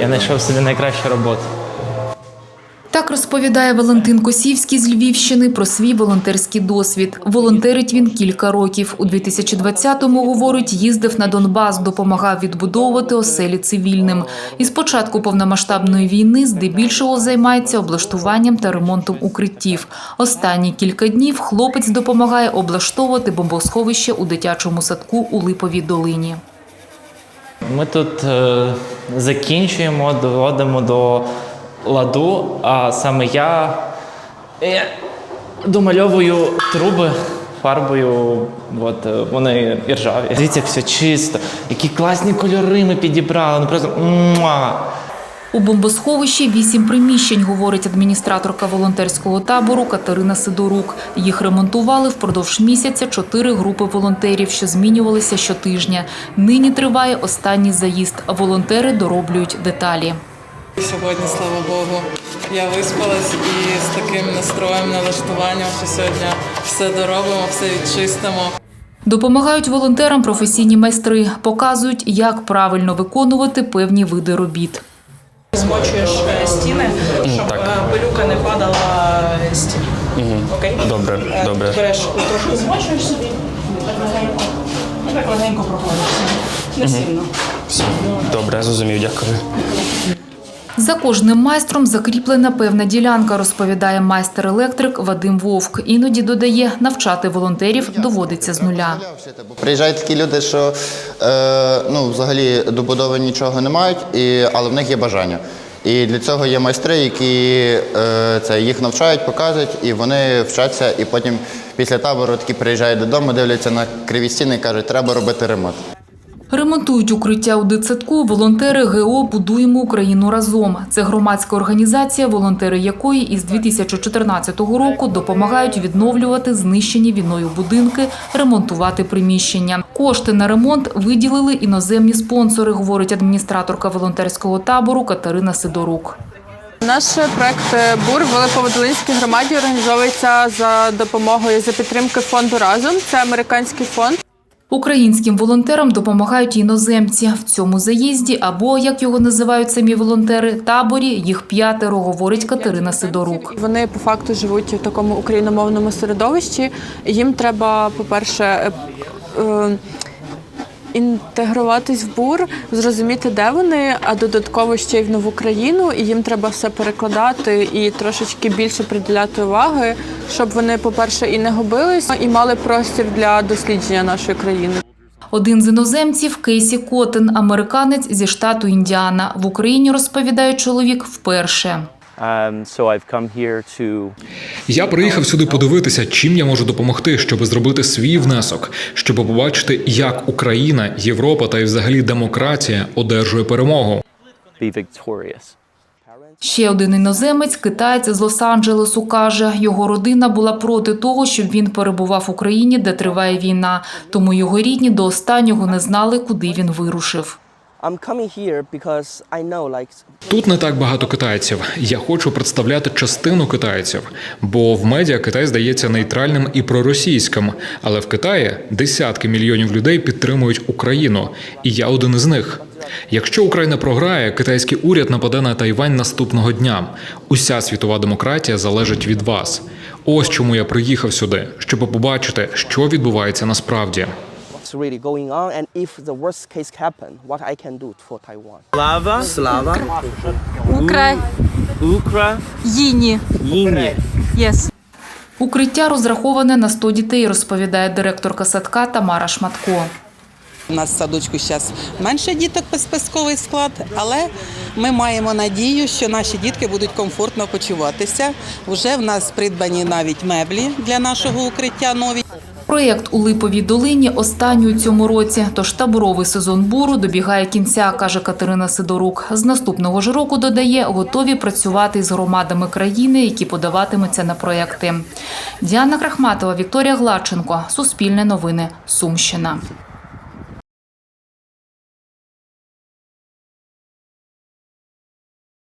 Я знайшов собі найкращу роботу. Так розповідає Валентин Косівський з Львівщини про свій волонтерський досвід. Волонтерить він кілька років. У 2020-му, говорить, їздив на Донбас, допомагав відбудовувати оселі цивільним. І з початку повномасштабної війни здебільшого займається облаштуванням та ремонтом укриттів. Останні кілька днів хлопець допомагає облаштовувати бомбосховище у дитячому садку у Липовій долині. Ми тут е, закінчуємо, доводимо до ладу, а саме я, я домальовую труби фарбою, от, е, вони іржаві. Дивіться, як все чисто, які класні кольори ми підібрали. Ну просто муа. У бомбосховищі вісім приміщень, говорить адміністраторка волонтерського табору Катерина Сидорук. Їх ремонтували впродовж місяця чотири групи волонтерів, що змінювалися щотижня. Нині триває останній заїзд, а волонтери дороблюють деталі. Сьогодні, слава Богу, я виспалась і з таким настроєм, налаштуванням, що сьогодні все доробимо, все відчистимо. Допомагають волонтерам професійні майстри, показують, як правильно виконувати певні види робіт. Змочуєш е, стіни, щоб е, пилюка не падала з стін. Окей? Добре, Е, добре. Береш трошки змочуєш собі, так легенько, так легенько проходиш. Не сильно. Все, добре, зрозумів, дякую. За кожним майстром закріплена певна ділянка, розповідає майстер-електрик Вадим Вовк. Іноді додає, навчати волонтерів доводиться з нуля. Приїжджають такі люди, що е, ну, взагалі добудови нічого не мають, але в них є бажання. І для цього є майстри, які е, це, їх навчають, показують, і вони вчаться, і потім після табору такі приїжджають додому, дивляться на криві стіни і кажуть, треба робити ремонт. Ремонтують укриття у дитсадку волонтери ГО «Будуємо Україну разом». Це громадська організація, волонтери якої із 2014 року допомагають відновлювати знищені війною будинки, ремонтувати приміщення. Кошти на ремонт виділили іноземні спонсори, говорить адміністраторка волонтерського табору Катерина Сидорук. Наш проект БУР в Велиководолинській громаді організовується за допомогою за підтримки фонду разом. Це американський фонд. Українським волонтерам допомагають іноземці. В цьому заїзді або, як його називають самі волонтери, таборі їх п'ятеро, говорить Катерина Сидорук. Вони по факту живуть в такому україномовному середовищі. Їм треба, по-перше, е, е, інтегруватись в бур, зрозуміти, де вони, а додатково ще й в нову країну, і їм треба все перекладати і трошечки більше приділяти уваги, щоб вони, по-перше, і не губились, і мали простір для дослідження нашої країни. Один з іноземців Кейсі Котен, американець зі штату Індіана. В Україні розповідає чоловік вперше. Um, so I've come here to Я приїхав сюди подивитися, чим я можу допомогти, щоб зробити свій внесок, щоб побачити, як Україна, Європа та й взагалі демократія одержує перемогу. Ще один іноземець, китаєць з Лос-Анджелесу, каже, його родина була проти того, щоб він перебував в Україні, де триває війна. Тому його рідні до останнього не знали, куди він вирушив. Тут не так багато китайців. Я хочу представляти частину китайців, бо в медіа Китай здається нейтральним і проросійським. Але в Китаї десятки мільйонів людей підтримують Україну, і я один із них. Якщо Україна програє, китайський уряд нападе на Тайвань наступного дня. Уся світова демократія залежить від вас. Ось чому я приїхав сюди, щоб побачити, що відбувається насправді. What's really going on, and if the worst case happen, what I can do for Taiwan. Slava, Slava, Їні. Ukraine. Yes. Укриття розраховане на 100 дітей, розповідає директорка садка Тамара Шматко. У нас в садочку зараз менше діток списковий склад, але ми маємо надію, що наші дітки будуть комфортно почуватися. Вже в нас придбані навіть меблі для нашого укриття нові. Проєкт у Липовій долині останній у цьому році, тож таборовий сезон буру добігає кінця, каже Катерина Сидорук. З наступного ж року, додає, готові працювати з громадами країни, які подаватимуться на проєкти. Діана Крахматова, Вікторія Гладченко. Суспільне новини. Сумщина.